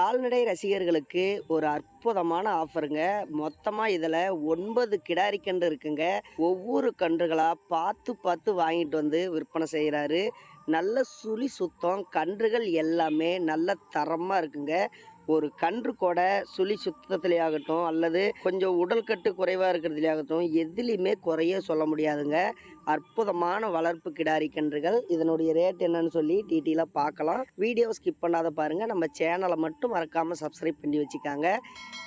கால்நடை ரசிகர்களுக்கு ஒரு அற்புதமான ஆஃபருங்க. மொத்தமாக இதில் ஒன்பது கிடாரி கன்று இருக்குங்க. ஒவ்வொரு கன்றுகளாக பார்த்து பார்த்து வாங்கிட்டு வந்து விற்பனை செய்கிறாரு நல்ல சுழி சுத்தம் கன்றுகள் எல்லாமே நல்ல தரமாக இருக்குங்க. ஒரு கன்று கூட சுழி சுத்தத்திலேயாகட்டும் அல்லது கொஞ்சம் உடல் கட்டு குறைவாக இருக்கிறதுலையாகட்டும் எதுலேயுமே குறைய சொல்ல முடியாதுங்க. அற்புதமான வளர்ப்பு கிடாரி கன்றுகள். இதனுடைய ரேட் என்னன்னு சொல்லி டீட்டெயிலாக பார்க்கலாம். வீடியோ ஸ்கிப் பண்ணாத பாருங்கள் நம்ம சேனலை மட்டும் மறக்காமல் சப்ஸ்கிரைப் பண்ணி வச்சுக்காங்க.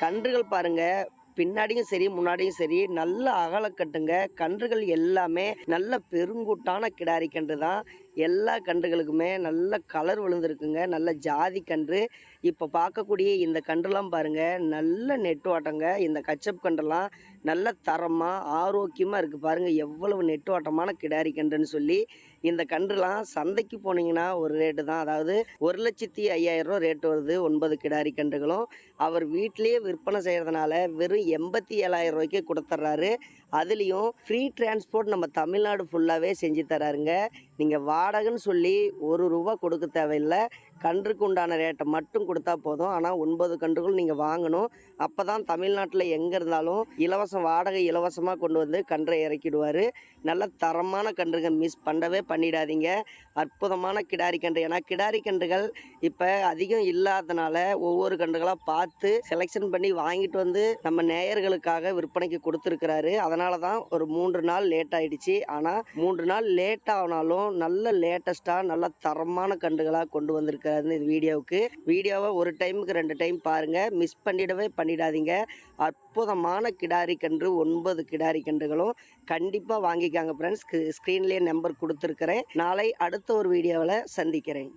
கன்றுகள் பாருங்கள் பின்னாடியும் சரி முன்னாடியும் சரி நல்ல அகலக்கட்டுங்க. கன்றுகள் எல்லாமே நல்ல பெருங்கூட்டான கிடாரி கன்று தான் எல்லா கன்றுகளுக்குமே நல்ல கலர் விழுந்திருக்குங்க. நல்ல ஜாதி கன்று. இப்போ பார்க்கக்கூடிய இந்த கன்றுலாம் பாருங்கள் நல்ல நெட்டுவாட்டங்க. இந்த கச்சப் கன்றுலாம் நல்ல தரமாக ஆரோக்கியமாக இருக்குது பாருங்கள் எவ்வளவு நெட்டுவாட்டமான கிடாரி கன்றுன்னு சொல்லி இந்த கன்றுலாம் சந்தைக்கு போனீங்கன்னா ஒரு ரேட்டு தான். அதாவது ஒரு லட்சத்தி ஐயாயிரம் ரூபா ரேட்டு வருது ஒன்பது கிடாரி கன்றுகளும். அவர் வீட்டிலேயே விற்பனை செய்கிறதுனால வெறும் எண்பத்தி ஏழாயிரம் ரூபாய்க்கு கொடுத்துட்றாரு அதுலேயும் ஃப்ரீ டிரான்ஸ்போர்ட் நம்ம தமிழ்நாடு ஃபுல்லாகவே செஞ்சு தராருங்க. நீங்கள் வா வாடகைன்னு சொல்லி ஒரு ரூபா கொடுக்க தேவையில்லை. கன்றுக்கு உண்டான ரேட்டை மட்டும் கொடுத்தா போதும். ஆனால் ஒன்பது கன்றுகள் நீங்கள் வாங்கணும். அப்போ தான் தமிழ்நாட்டில் எங்கே இருந்தாலும் இலவசம் வாடகை இலவசமாக கொண்டு வந்து கன்றை இறக்கிடுவார். நல்ல தரமான கன்றுங்க மிஸ் பண்ணவே பண்ணிடாதீங்க. அற்புதமான கிடாரி கன்று. ஏன்னா கிடாரி கன்றுகள் இப்போ அதிகம் இல்லாதனால ஒவ்வொரு கன்றுகளாக பார்த்து செலெக்ஷன் பண்ணி வாங்கிட்டு வந்து நம்ம நேயர்களுக்காக விற்பனைக்கு கொடுத்துருக்கிறாரு. அதனால தான் ஒரு மூன்று நாள் லேட் ஆகிடுச்சு ஆனால் மூன்று நாள் லேட் ஆனாலும் நல்ல லேட்டஸ்ட்டாக நல்ல தரமான கன்றுகளாக கொண்டு வந்திருக்கு வந்திருக்காரு இந்த வீடியோவுக்கு. வீடியோவை ஒரு டைமுக்கு ரெண்டு டைம் பாருங்கள் மிஸ் பண்ணிடவே பண்ணிடாதீங்க. அற்புதமான கிடாரி கன்று ஒன்பது கிடாரி கன்றுகளும் கண்டிப்பாக வாங்கிக்காங்க ஃப்ரெண்ட்ஸ் ஸ்க்ரீன்லேயே நம்பர் கொடுத்துருக்குறேன். நாளை அடுத்த ஒரு வீடியோவில் சந்திக்கிறேன்.